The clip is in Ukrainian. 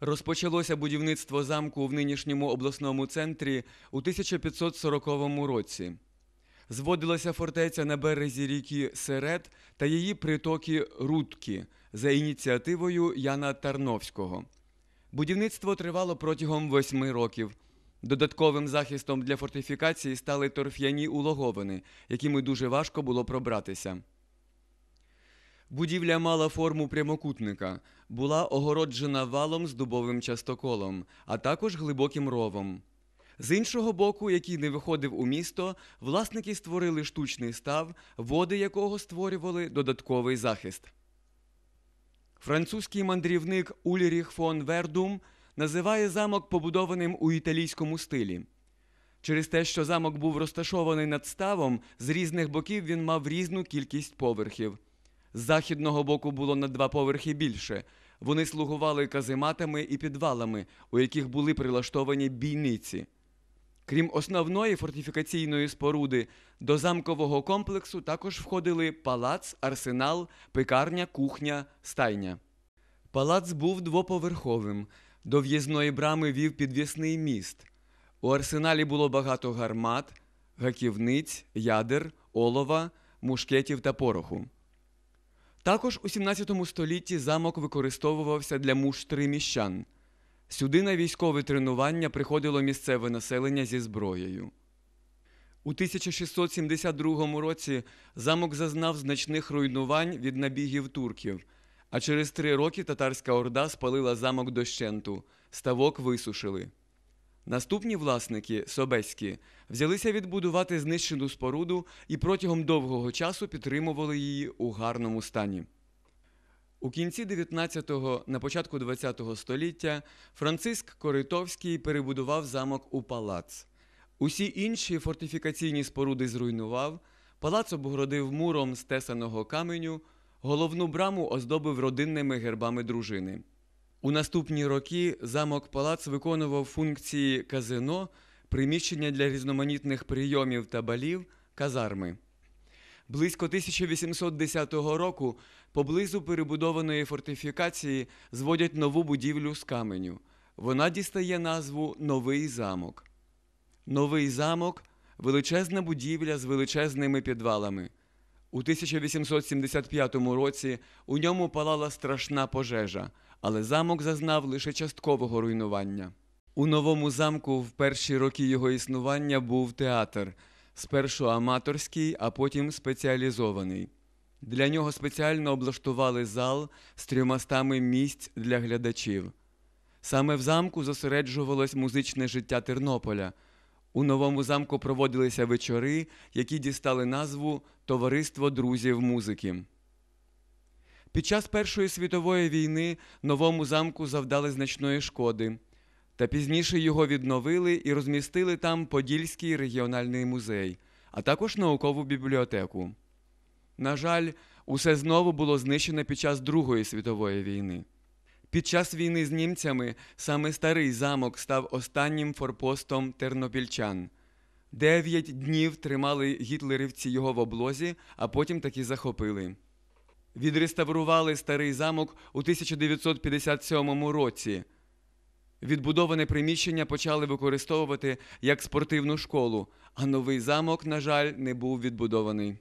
Розпочалося будівництво замку в нинішньому обласному центрі у 1540 році. Зводилася фортеця на березі ріки Серед та її притоки Рудки за ініціативою Яна Тарновського. Будівництво тривало протягом восьми років. Додатковим захистом для фортифікації стали торф'яні улоговини, якими дуже важко було пробратися. Будівля мала форму прямокутника, була огороджена валом з дубовим частоколом, а також глибоким ровом. З іншого боку, який не виходив у місто, власники створили штучний став, води якого створювали додатковий захист. Французький мандрівник Ульріх фон Вердум називає замок побудованим у італійському стилі. Через те, що замок був розташований над ставом, з різних боків він мав різну кількість поверхів. З західного боку було на два поверхи більше. Вони слугували казематами і підвалами, у яких були прилаштовані бійниці. Крім основної фортифікаційної споруди, до замкового комплексу також входили палац, арсенал, пекарня, кухня, стайня. Палац був двоповерховим. До в'їзної брами вів підвісний міст. У арсеналі було багато гармат, гаківниць, ядер, олова, мушкетів та пороху. Також у 17 столітті замок використовувався для муштри міщан. Сюди на військове тренування приходило місцеве населення зі зброєю. У 1672 році замок зазнав значних руйнувань від набігів турків, а через три роки татарська орда спалила замок дощенту, ставок висушили. Наступні власники, собеські, взялися відбудувати знищену споруду і протягом довгого часу підтримували її у гарному стані. У кінці 19-го, на початку 20-го століття Франциск Коритовський перебудував замок у палац. Усі інші фортифікаційні споруди зруйнував, палац обгородив муром з тесаного каменю, головну браму оздобив родинними гербами дружини. У наступні роки замок палац виконував функції казино, приміщення для різноманітних прийомів та балів, казарми. Близько 1810 року поблизу перебудованої фортифікації зводять нову будівлю з каменю. Вона дістає назву Новий замок. Новий замок величезна будівля з величезними підвалами. У 1875 році у ньому палала страшна пожежа, але замок зазнав лише часткового руйнування. У новому замку в перші роки його існування був театр, спершу аматорський, а потім спеціалізований. Для нього спеціально облаштували зал з трьомастами місць для глядачів. Саме в замку зосереджувалось музичне життя Тернополя. У новому замку проводилися вечори, які дістали назву Товариство друзів музики. Під час Першої світової війни новому замку завдали значної шкоди, та пізніше його відновили і розмістили там Подільський регіональний музей, а також наукову бібліотеку. На жаль, усе знову було знищено під час Другої світової війни. Під час війни з німцями саме старий замок став останнім форпостом тернопільчан. Дев'ять днів тримали гітлерівці його в облозі, а потім таки захопили. Відреставрували старий замок у 1957 році. Відбудоване приміщення почали використовувати як спортивну школу, а новий замок, на жаль, не був відбудований.